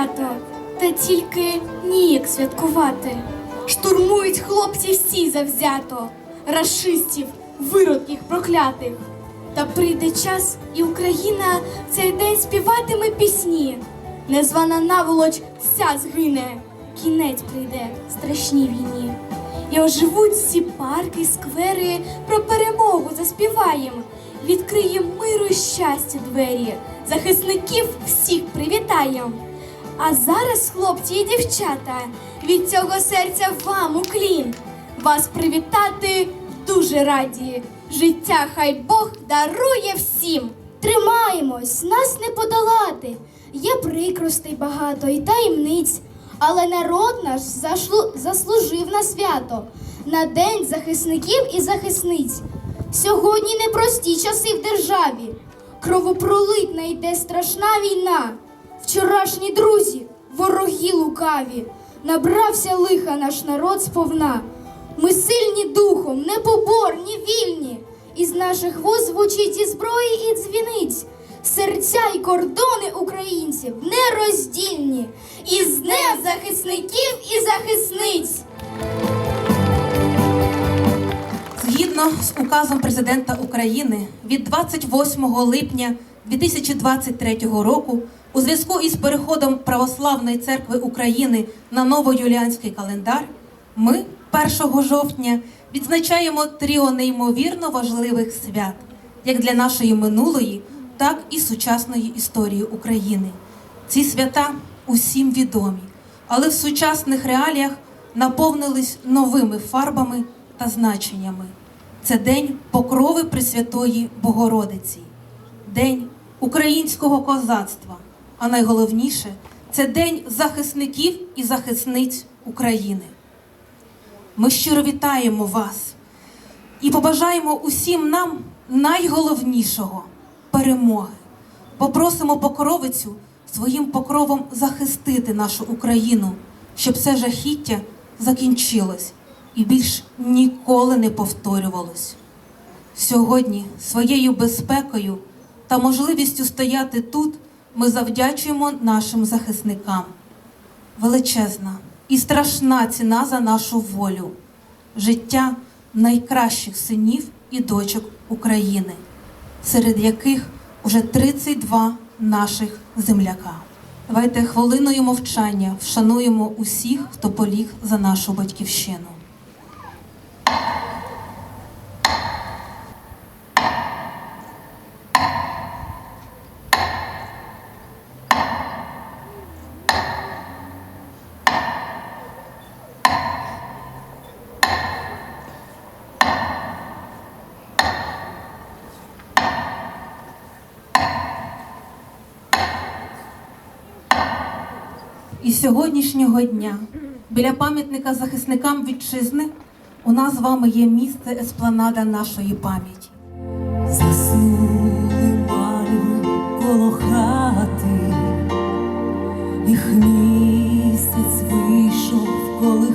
свято, та тільки ніяк святкувати. Штурмують хлопці всі завзято, рашистів, виродків проклятих. Та прийде час, і Україна цей день співатиме пісні. Незвана наволоч вся згине, кінець прийде страшній війні. І оживуть всі парки, сквери, про перемогу заспіваєм. Відкриєм миру і щастя двері, захисників всіх привітаєм. А зараз, хлопці і дівчата, від цього серця вам уклін. Вас привітати дуже раді. Життя хай Бог дарує всім. Тримаємось, нас не подолати. Є прикростей багато і таємниць, але народ наш зашлу- заслужив на свято, на день захисників і захисниць. Сьогодні непрості часи в державі. Кровопролитна йде страшна війна. Вчорашні друзі, вороги лукаві, набрався лиха наш народ сповна. Ми сильні духом, непоборні, вільні. Із наших вуз звучить і зброї, і дзвіниць. Серця й кордони українців нероздільні. І з захисників і захисниць. Згідно з указом президента України від 28 липня 2023 року, у зв'язку із переходом Православної церкви України на новоюліанський календар, ми 1 жовтня відзначаємо тріо неймовірно важливих свят, як для нашої минулої, так і сучасної історії України. Ці свята усім відомі, але в сучасних реаліях наповнились новими фарбами та значеннями. Це День Покрови Пресвятої Богородиці, День українського козацтва, а найголовніше це День захисників і захисниць України. Ми щиро вітаємо вас і побажаємо усім нам найголовнішого перемоги. Попросимо покровицю своїм покровом захистити нашу Україну, щоб це жахіття закінчилось і більш ніколи не повторювалось. Сьогодні своєю безпекою та можливістю стояти тут ми завдячуємо нашим захисникам. Величезна і страшна ціна за нашу волю, життя найкращих синів і дочок України, серед яких уже 32 наших земляка. Давайте хвилиною мовчання вшануємо усіх, хто поліг за нашу батьківщину. Сьогоднішнього дня біля пам'ятника захисникам вітчизни у нас з вами є місце еспланада нашої пам'яті. Заснули мальви коло хати, їх місяць вийшов колихати,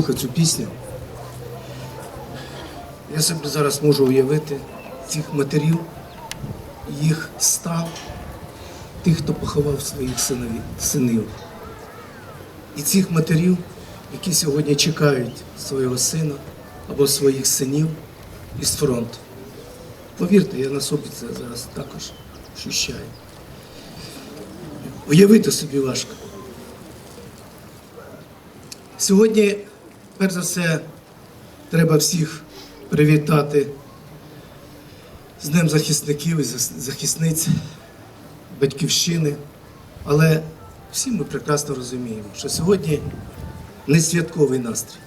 прослухав цю пісню. Я собі зараз можу уявити цих матерів, їх стан, тих, хто поховав своїх синові- синів. І цих матерів, які сьогодні чекають свого сина або своїх синів із фронту. Повірте, я на собі це зараз також ощущаю. Уявити собі важко. Сьогодні, перш за все, треба всіх привітати з Днем захисників і захисниць Батьківщини. Але всі ми прекрасно розуміємо, що сьогодні не святковий настрій.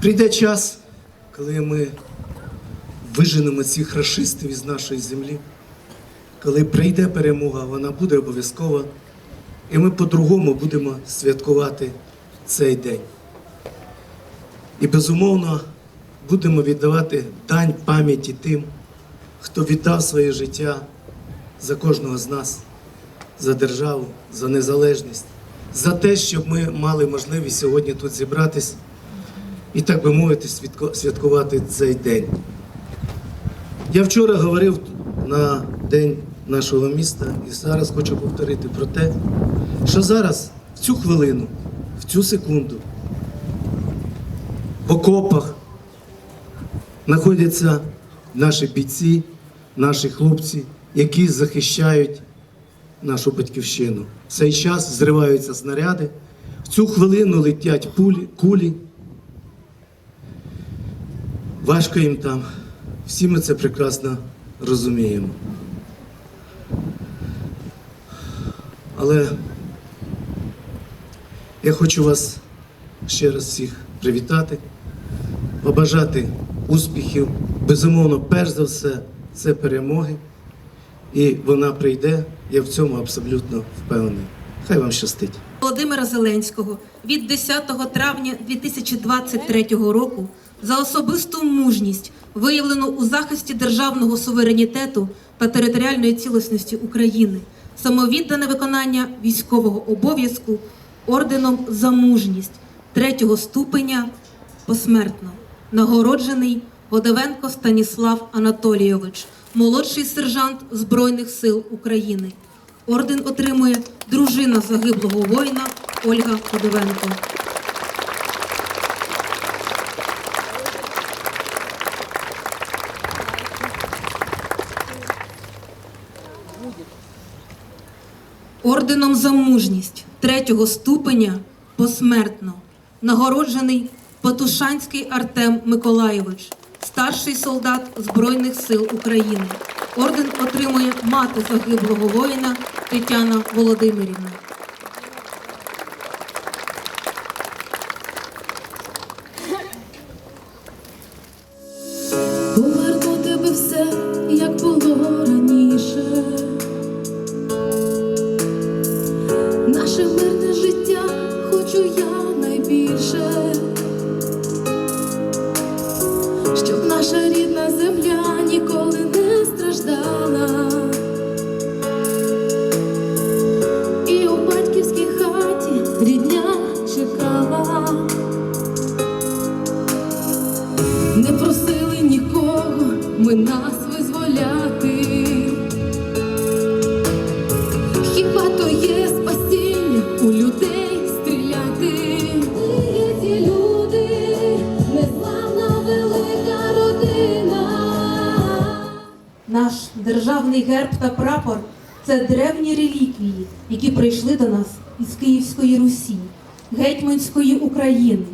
Прийде час, коли ми виженемо цих рашистів із нашої землі, коли прийде перемога, вона буде обов'язкова. І ми по-другому будемо святкувати цей день. І безумовно будемо віддавати дань пам'яті тим, хто віддав своє життя за кожного з нас, за державу, за незалежність, за те, щоб ми мали можливість сьогодні тут зібратись і, так би мовити, святкувати цей день. Я вчора говорив на день нашого міста і зараз хочу повторити про те, що зараз, в цю хвилину, в цю секунду, в окопах знаходяться наші бійці, наші хлопці, які захищають нашу батьківщину. В цей час зриваються снаряди, в цю хвилину летять пулі, кулі. Важко їм там. Всі ми це прекрасно розуміємо. Але я хочу вас ще раз всіх привітати, побажати успіхів. Безумовно, перш за все, це перемоги. І вона прийде, я в цьому абсолютно впевнений. Хай вам щастить. Володимира Зеленського від 10 травня 2023 року за особисту мужність, виявлену у захисті державного суверенітету та територіальної цілісності України, самовіддане виконання військового обов'язку орденом за мужність третього ступеня посмертно, нагороджений Годовенко Станіслав Анатолійович, молодший сержант Збройних сил України. Орден отримує дружина загиблого воїна Ольга Ходовенко. Орденом за мужність третього ступеня посмертно нагороджений Патушанський Артем Миколайович, старший солдат Збройних сил України. Орден отримує мати загиблого воїна Тетяна Володимирівна. Державний герб та прапор це древні реліквії, які прийшли до нас із Київської Русі, Гетьманської України,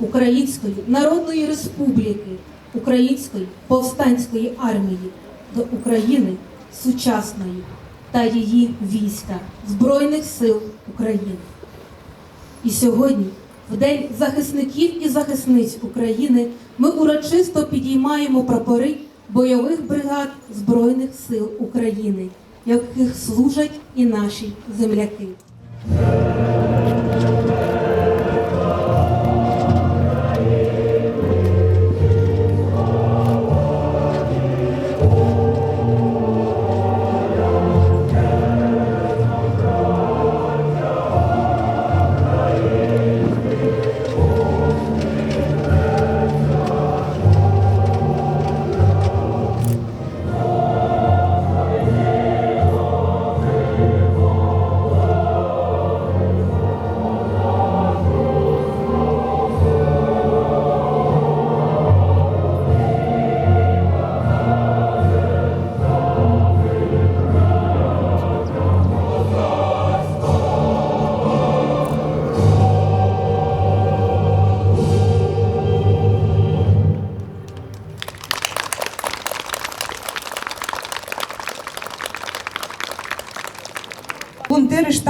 Української Народної Республіки, Української повстанської армії до України сучасної та її війська Збройних сил України. І сьогодні, в День захисників і захисниць України, ми урочисто підіймаємо прапори бойових бригад Збройних сил України, яких служать і наші земляки.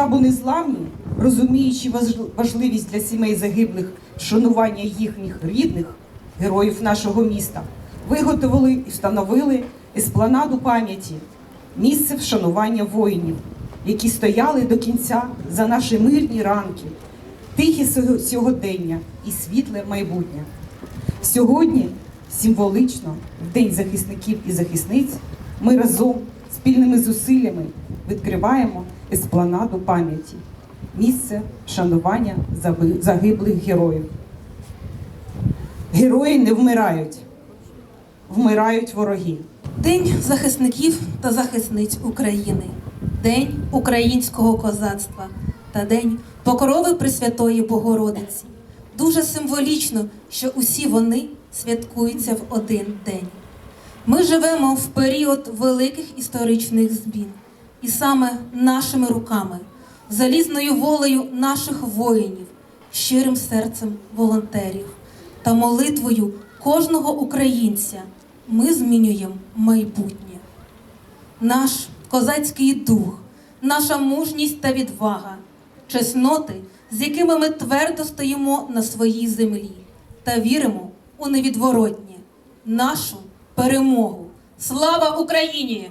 Штабу Незламні, розуміючи важливість для сімей загиблих вшанування їхніх рідних, героїв нашого міста, виготовили і встановили еспланаду пам'яті, місце вшанування воїнів, які стояли до кінця за наші мирні ранки, тихі сьогодення і світле майбутнє. Сьогодні символічно, в День захисників і захисниць, ми разом спільними зусиллями відкриваємо еспланаду пам'яті, місце вшанування заби- загиблих героїв. Герої не вмирають, вмирають вороги. День захисників та захисниць України, День українського козацтва та День Покрови Пресвятої Богородиці. Дуже символічно, що усі вони святкуються в один день. Ми живемо в період великих історичних змін, і саме нашими руками, залізною волею наших воїнів, щирим серцем волонтерів та молитвою кожного українця ми змінюємо майбутнє. Наш козацький дух, наша мужність та відвага, чесноти, з якими ми твердо стоїмо на своїй землі та віримо у невідворотнє, нашу перемогу. Слава Україні!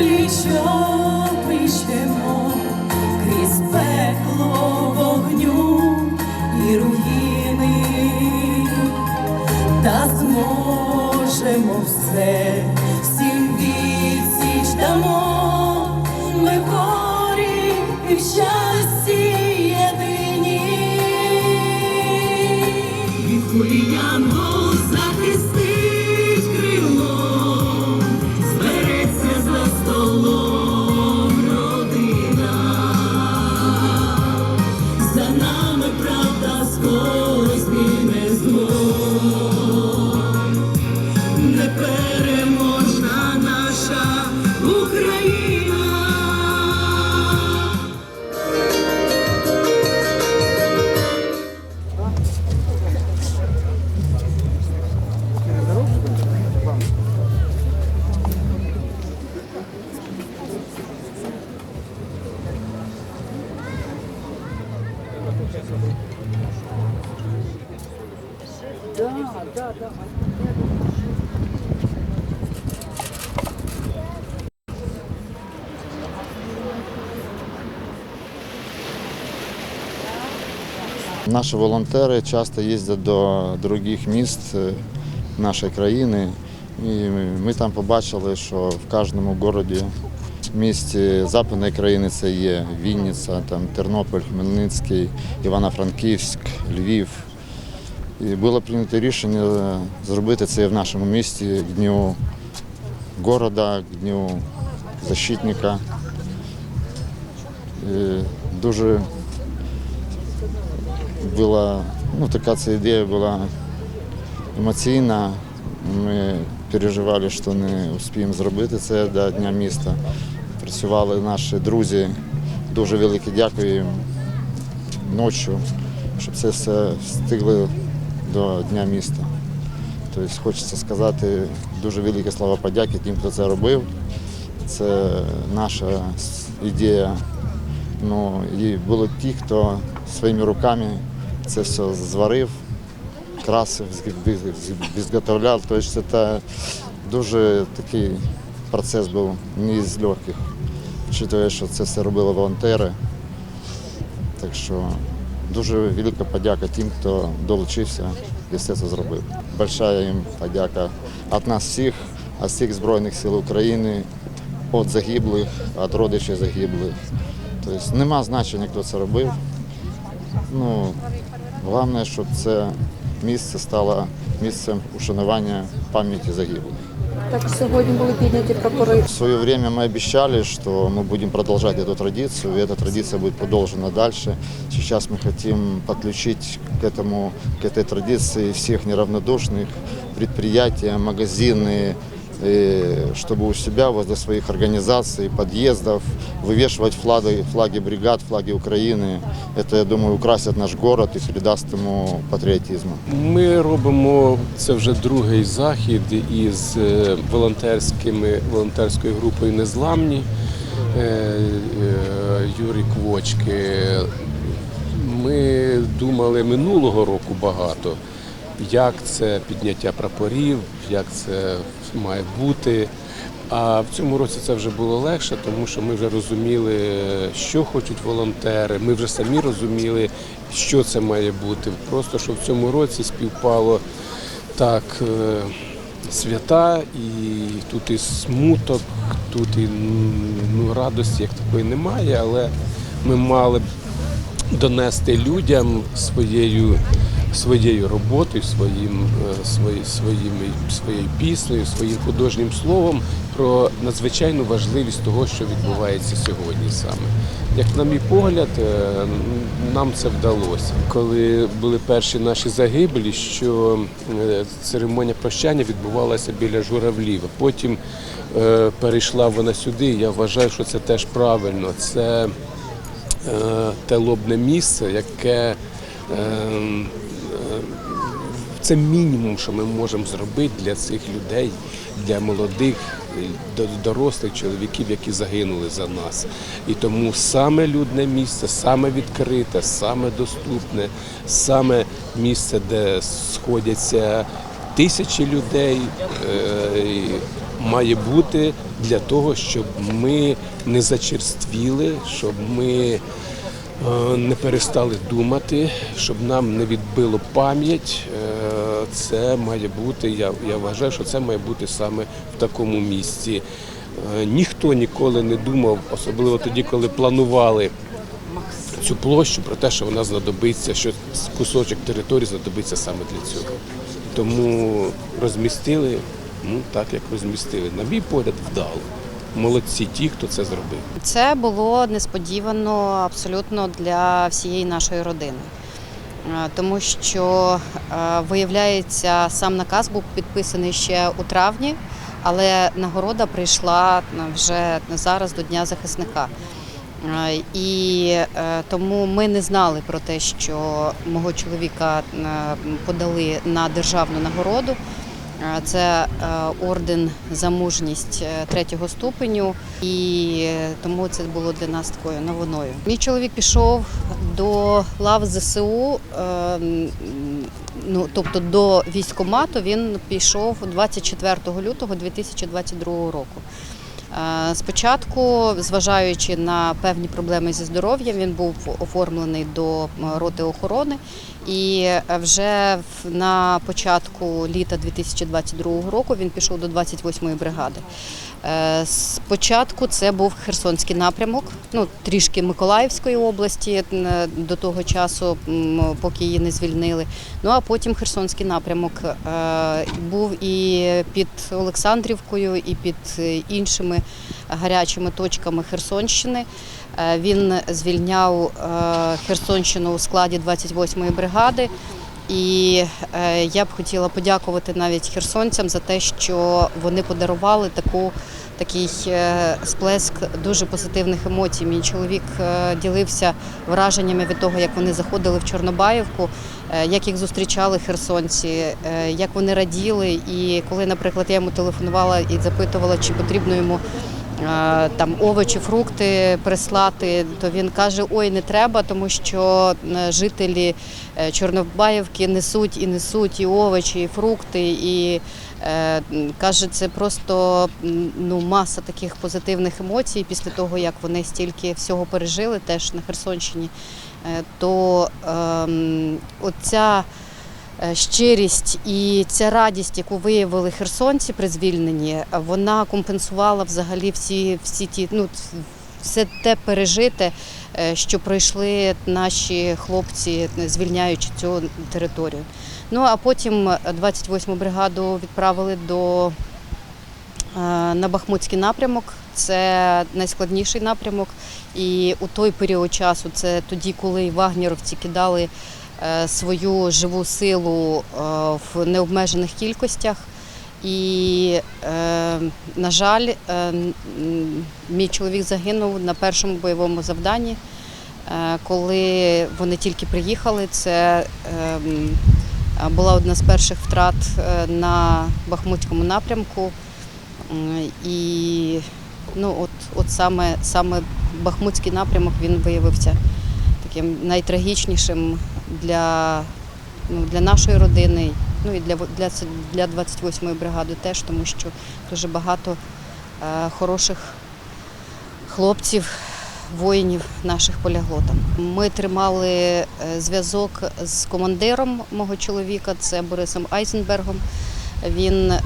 плічо плічемо крізь пекло вогню і руїни, та зможемо все, Наши волонтеры часто ездят до других мест э, нашей країни, І ми там побачили, що в кожному місті, місті Западної країни це є Вінниця, там, Тернопіль, Хмельницький, Івано-Франківськ, Львів. І було прийнято рішення зробити це в нашому місті к дню города, к дню защитника. І дуже була, ну, така ця ідея була емоційна. Ми переживали, що не успіємо зробити це до Дня міста. Працювали наші друзі. Дуже велике дякую їм ночі, щоб це все встигли до Дня міста. Тобто хочеться сказати дуже велике слова подяки тим, хто це робив. Це наша ідея. Ну, і були ті, хто своїми руками це все зварив, красив, зготовляв. Тобто це дуже такий процес був не з легких. Вчитує, що це все робили волонтери. Так що дуже велика подяка тим, хто долучився і все це зробив. Большая їм подяка від нас всіх, від всіх Збройних сил України, від загиблих, від родичів загиблих. Тобто нема значення, хто це робив. Ну, головне, щоб це місце стало місцем ушанування пам'яті загиблих. Так сьогодні були підняті прапори. В свое время мы обещали, что мы будем продолжать эту традицию, и эта традиция будет продолжена дальше. Сейчас мы хотим подключить к этому, к этой традиции всех неравнодушных предприятия, магазины, и чтобы у себя возле своих организаций, подъездов вывешивать флаги, флаги бригад, флаги Украины. Это, я думаю, украсит наш город и придаст ему патриотизма. Ми робимо це вже другий захід із е, волонтерськими волонтерською групою Незламні е, е, Юрій Квочки. Ми думали минулого року багато, як це підняття прапорів, як це має бути. А в цьому році це вже було легше, тому що ми вже розуміли, що хочуть волонтери. Ми вже самі розуміли, що це має бути. Просто що в цьому році співпало так е, свята, і тут і смуток, тут і ну, радості як такої немає, але ми мали б донести людям своєю, своєю роботою, своїм, е, свої, своїми, своєю піснею, своїм художнім словом про надзвичайну важливість того, що відбувається сьогодні саме. Як на мій погляд, е, нам це вдалося. Коли були перші наші загибелі, що е, церемонія прощання відбувалася біля журавлів. Потім перейшла вона сюди. Я вважаю, що це теж правильно. Це те лобне місце, яке е, е, це мінімум, що ми можемо зробити для цих людей, для молодих, е, дорослих чоловіків, які загинули за нас. І тому саме людне місце, саме відкрите, саме доступне, саме місце, де сходяться тисячі людей. е, Має бути для того, щоб ми не зачерствіли, щоб ми е, не перестали думати, щоб нам не відбило пам'ять. Це має бути, я, я вважаю, що це має бути саме в такому місці. Е, Ніхто ніколи не думав, особливо тоді, коли планували цю площу, про те, що вона знадобиться, що кусочок території знадобиться саме для цього. Тому розмістили ну, так, як розмістили. На мій погляд, вдало. Молодці ті, хто це зробив. Це було несподівано абсолютно для всієї нашої родини. Тому що, виявляється, сам наказ був підписаний ще у травні, але нагорода прийшла вже зараз до Дня захисника. І е, тому ми не знали про те, що мого чоловіка подали на державну нагороду. Це е, орден за мужність е, третього ступеню, і тому це було для нас такою новиною. Мій чоловік пішов до лав ЗСУ, е, ну тобто до військкомату він пішов 24 лютого 2022 року. Е, Спочатку, зважаючи на певні проблеми зі здоров'ям, він був оформлений до роти охорони, і е, вже на початку літа 2022 року він пішов до 28-ї бригади. Е, Спочатку це був Херсонський напрямок, ну трішки Миколаївської області е, до того часу, поки її не звільнили. Ну а потім Херсонський напрямок е, був і під Олександрівкою, і під іншими гарячими точками Херсонщини. Він звільняв Херсонщину у складі 28-ї бригади. І е, я б хотіла подякувати навіть херсонцям за те, що вони подарували таку. Такий е, сплеск дуже позитивних емоцій. Мій чоловік е, ділився враженнями від того, як вони заходили в Чорнобаївку, як їх зустрічали херсонці, як вони раділи. І коли, наприклад, я йому телефонувала і запитувала, чи потрібно йому там овочі, фрукти прислати, то він каже: Ой, не треба, тому що е, жителі е, Чорнобаївки несуть і несуть і овочі, і фрукти, і е, каже, це просто ну, маса таких позитивних емоцій після того, як вони стільки всього пережили теж на Херсонщині. То ем, оця щирість і ця радість, яку виявили херсонці при звільненні, вона компенсувала взагалі всі, всі ті, ну, все те пережите, е, що пройшли наші хлопці, звільняючи цю територію. Ну а потім 28-му бригаду відправили до е, на Бахмутський напрямок. Це найскладніший напрямок. І у той період часу, це тоді, коли вагнєровці кидали е, свою живу силу е, в необмежених кількостях. І, е, на жаль, е, мій чоловік загинув на першому бойовому завданні. Е, Коли вони тільки приїхали, це е, була одна з перших втрат е, на Бахмутському напрямку. І ну, от, от саме, саме Бахмутський напрямок він виявився таким найтрагічнішим для, ну, для нашої родини, ну і для, для, для 28-ї бригади теж, тому що дуже багато е, хороших хлопців, воїнів наших полягло там. Ми тримали е, зв'язок з командиром мого чоловіка, це Борисом Айзенбергом. Він е,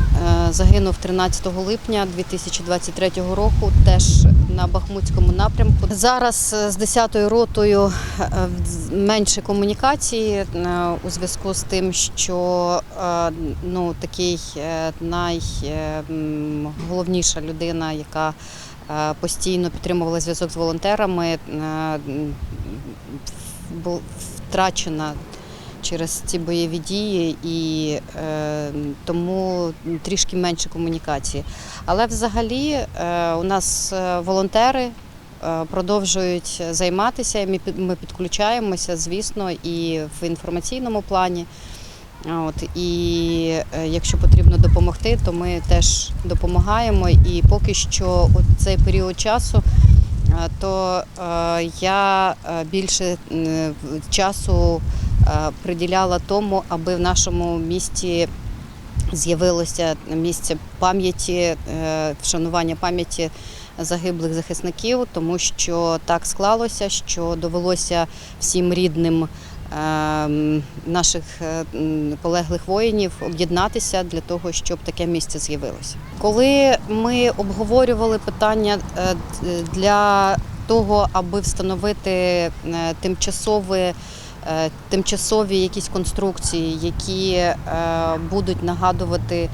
загинув 13 липня 2023 року, теж на Бахмутському напрямку. Зараз е, з 10-ю ротою е, менше комунікації у зв'язку з тим, що ну, такий найголовніша людина, яка постійно підтримувала зв'язок з волонтерами, втрачена через ці бойові дії, і е, тому трішки менше комунікації. Але взагалі е, у нас е, волонтери е, продовжують займатися. Ми, підключаємося, звісно, і в інформаційному плані. От, і е, якщо потрібно допомогти, то ми теж допомагаємо. І поки що, от цей період часу, то я більше часу приділяла тому, аби в нашому місті з'явилося місце пам'яті, е, вшанування пам'яті загиблих захисників, тому що так склалося, що довелося всім рідним ем, наших е, полеглих воїнів об'єднатися для того, щоб таке місце з'явилося. Коли ми обговорювали питання е, для того, аби встановити тимчасове тимчасові якісь конструкції, які е, будуть нагадувати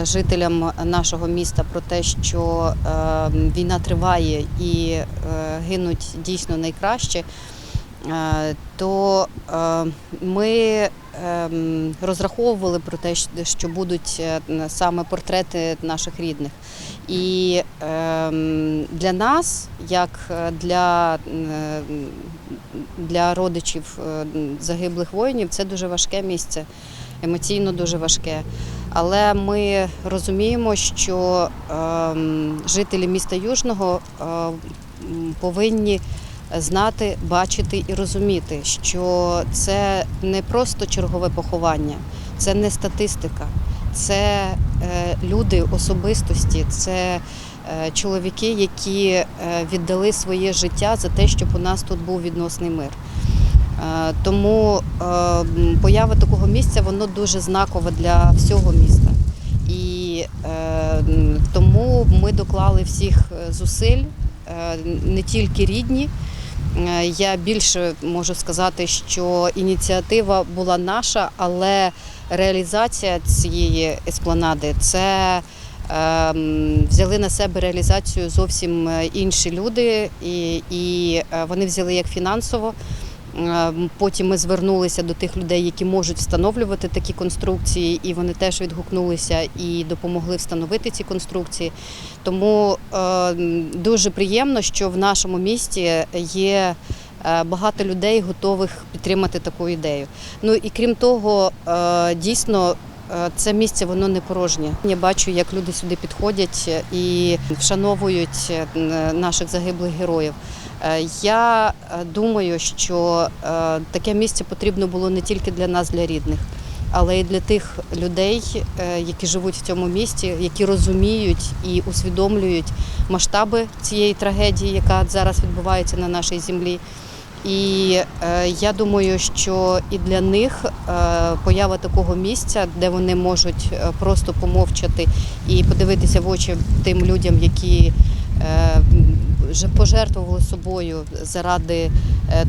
е, жителям нашого міста про те, що е, війна триває і е, гинуть дійсно найкраще. Е, То е, ми ем, розраховували про те, що будуть е, саме портрети наших рідних. І ем, для нас, як е, для, е, для родичів е, загиблих воїнів, це дуже важке місце, емоційно дуже важке. Але ми розуміємо, що ем, жителі міста Южного е, повинні знати, бачити і розуміти, що це не просто чергове поховання, це не статистика, це е, люди, особистості, це чоловіки, які е, віддали своє життя за те, щоб у нас тут був відносний мир. Е, Тому е, поява такого місця воно дуже знакове для всього міста. І е, тому ми доклали всіх е, зусиль, е, не тільки рідні. Е, Я більше можу сказати, що ініціатива була наша, але реалізація цієї еспланади це е, взяли на себе реалізацію зовсім е, інші люди, і, і е, вони взяли як фінансово. Е, Потім ми звернулися до тих людей, які можуть встановлювати такі конструкції, і вони теж відгукнулися і допомогли встановити ці конструкції. Тому е, дуже приємно, що в нашому місті є е, багато людей, готових підтримати таку ідею. Ну і крім того, дійсно. Е, Це місце воно не порожнє. Я бачу, як люди сюди підходять і вшановують е, наших загиблих героїв. Е, Я думаю, що таке місце потрібно було не тільки для нас, для рідних, але й для тих людей, які живуть в цьому місті, які розуміють і усвідомлюють масштаби цієї трагедії, яка зараз відбувається на нашій землі. І е, я думаю, що і для них е, поява такого місця, де вони можуть е, просто помовчати і подивитися в очі тим людям, які е, пожертвували собою заради е,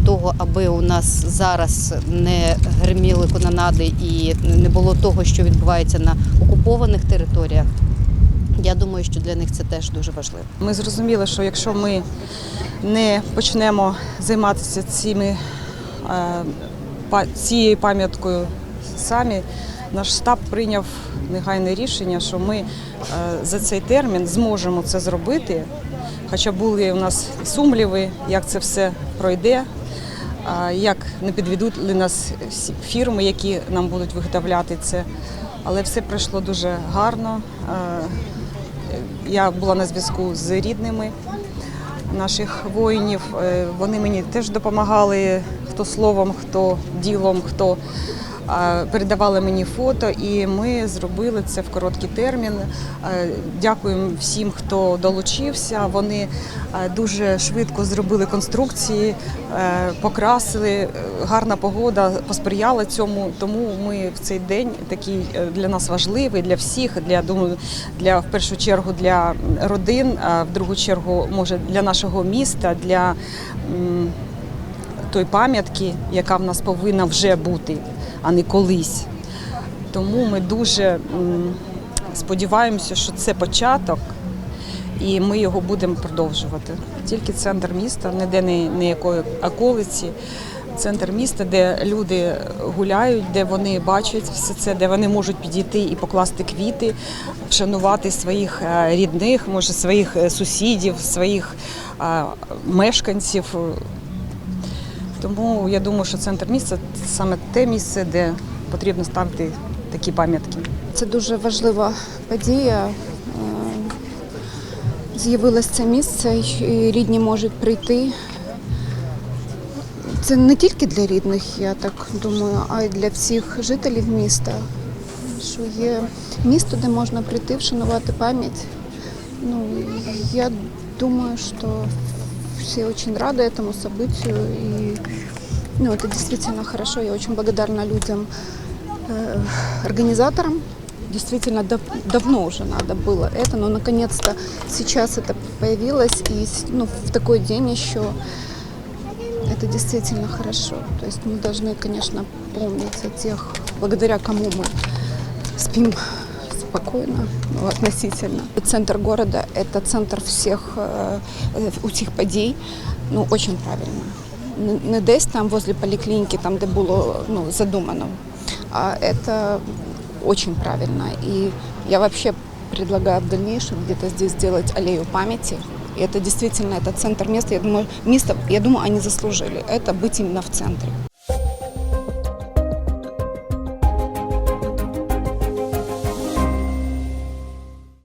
того, аби у нас зараз не гриміли канонади і не було того, що відбувається на окупованих територіях. Я думаю, що для них це теж дуже важливо. Ми зрозуміли, що якщо ми не почнемо займатися цими, е, цією пам'яткою самі, наш штаб прийняв негайне рішення, що ми е, за цей термін зможемо це зробити. Хоча були у нас сумніви, як це все пройде, як не підведуть нас всі фірми, які нам будуть виготовляти це. Але все пройшло дуже гарно. Я була на зв'язку з рідними наших воїнів. Е, Вони мені теж допомагали хто словом, хто ділом, хто передавали мені фото, і ми зробили це в короткий термін. Е, Дякуємо всім, хто долучився. Вони е, дуже швидко зробили конструкції, е, покрасили. Гарна погода посприяла цьому. Тому ми в цей день такий для нас важливий, для всіх, для думаю, для в першу чергу для родин, а в другу чергу, може, для нашого міста, для м, той пам'ятки, яка в нас повинна вже бути, а не колись. Тому ми дуже сподіваємося, що це початок, і ми його будемо продовжувати. Тільки центр міста, ніде не ніякої околиці. Центр міста, де люди гуляють, де вони бачать все це, де вони можуть підійти і покласти квіти, вшанувати своїх е, рідних, може своїх е, сусідів, своїх е, мешканців. Тому я думаю, що центр міста це саме те місце, де потрібно ставити такі пам'ятки. Це дуже важлива подія. Е, З'явилось це місце, і рідні можуть прийти. Це не тільки для рідних, я так думаю, а й для всіх жителів міста. Що є місто, де можна прийти, вшанувати пам'ять. Ну, я думаю, что все очень рады этому событию. И ну, это действительно хорошо. Я очень благодарна людям, э, организаторам. Действительно, дав- давно уже надо было это, но наконец-то сейчас это появилось. И ну, в такой день еще это действительно хорошо. То есть мы должны, конечно, помнить о тех, благодаря кому мы спим спокойно, ну, относительно. Центр города – это центр всех, э, э, усіх подій, ну, очень правильно. Не- Не десь там возле поликлиники, там, де було ну, задумано, а это очень правильно. И я вообще предлагаю в дальнейшем где-то здесь сделать аллею памяти. И это действительно, это центр места, я думаю, место, я думаю, они заслужили это быть именно в центре.